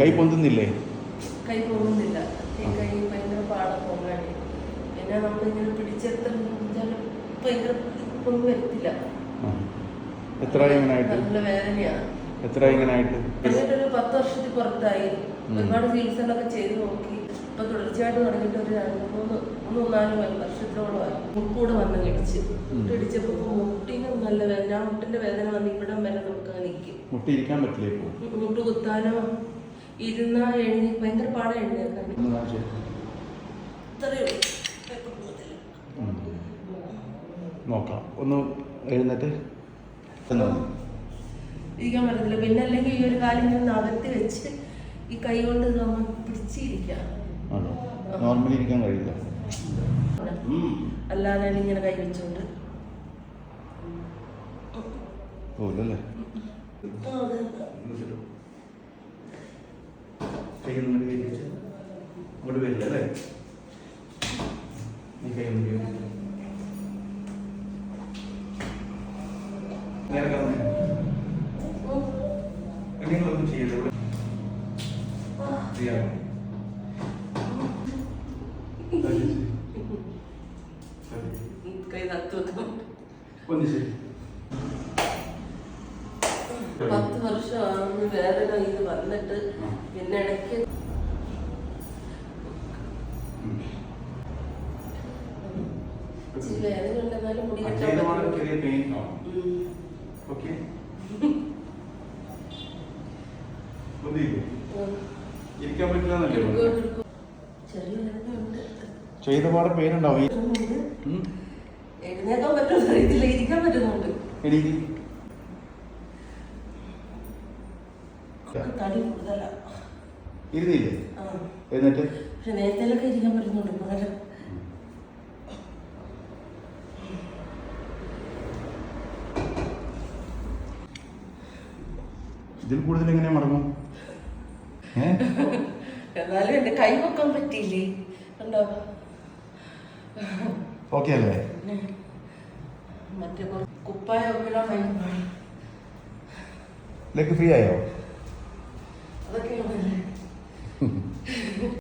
കൈ പൊന്തുന്നില്ലേ? കൈ പോകുന്നില്ല ഈ കൈ ഭയങ്കര പാട പൊങ്ങാണ് പിന്നെ നമ്മളിങ്ങനെ പിടിച്ചെത്ര ഭയങ്കര ഒന്നും വരത്തില്ല. എത്ര ഇങ്ങനെ ആയിട്ട് നല്ല വേദനയാണ് എത്ര ഇങ്ങനെ ആയിട്ട് എന്നിട്ട് ഒരു പത്ത് വർഷത്തിൽ പുറത്തായി. ഒരുപാട് ചികിത്സകളൊക്കെ ചെയ്ത് നോക്കി. ഇപ്പൊ തുടർച്ചയായിട്ട് തുടങ്ങിയിട്ട് ഒരു രണ്ട് മൂന്ന് മൂന്ന് നാല് വർഷത്തോളമായി മുക്കൂടെ വന്ന് കടിച്ച്. മുട്ടിടിച്ചപ്പോ മുട്ടിന് നല്ല വേദന ആ മുട്ടിന്റെ വേദന വന്ന് ഇവിടം വരെ നമുക്ക് നിൽക്കും. മുട്ടി പറ്റില്ലേ ഇപ്പോൾ മുട്ട് കുത്താനോ ഇരുന്നാ എഴുതി ഭയങ്കര പാടാ എഴുന്നേക്കാൻ. നോക്കാം. ഒന്ന് എഴുന്നേറ്റ്. ഇരിക്കാൻ പറ്റത്തില്ല. പിന്നെ അല്ലെങ്കിൽ ഈ ഒരു കാലം ഇങ്ങനെ നകർത്തി വെച്ച് ഈ കൈ കൊണ്ട് നമ്മൾ പിടിച്ചിരിക്കാം നോർമലി ഇരിക്കാൻ കഴിയില്ല. അല്ലാതെ ഇങ്ങനെ കൈ വെച്ചോണ്ട്. പോലല്ലേ ആ, അതെ, അതെ. കൈ ഒന്ന് കൈ വെച്ച് അങ്ങോട്ട് വരില്ല അല്ലേ നീ കൈ ഒന്ന് കൈ വെച്ച്. നേരെ കിടന്നേ. ചെയ്യല്ലേ ഇവിടെ ചെയ്യാമോ കൈ തത്വം ഒന്ന് ശരി പത്ത് വർഷമാണെന്ന് വേദന ഇത് വന്നിട്ട് പിന്നെ ഇടയ്ക്ക് വേദന ഉണ്ടെന്നാലും മുടി ഇരിക്കാൻ പറ്റില്ല ചെയ്ത പാടെ പെയിൻ ഉണ്ടാവും. എഴുന്നേക്കാൻ പറ്റുമെന്ന് അറിയത്തില്ല ഇരിക്കാൻ പറ്റുന്നുണ്ട്. എണീക്ക്. ഇരുന്നില്ലേ. എന്നിട്ട്? ഇരിക്കാൻ പറ്റുന്നുണ്ട് പകരം ഇതിൽ കൂടുതൽ എങ്ങനെ മടങ്ങും? എന്നാലും എന്റെ കൈ വെക്കാൻ പറ്റിയില്ലേ? ഓക്കെ അല്ലേ? മറ്റേ കുപ്പായ. ലെഗ് ഫ്രീ ആയോ?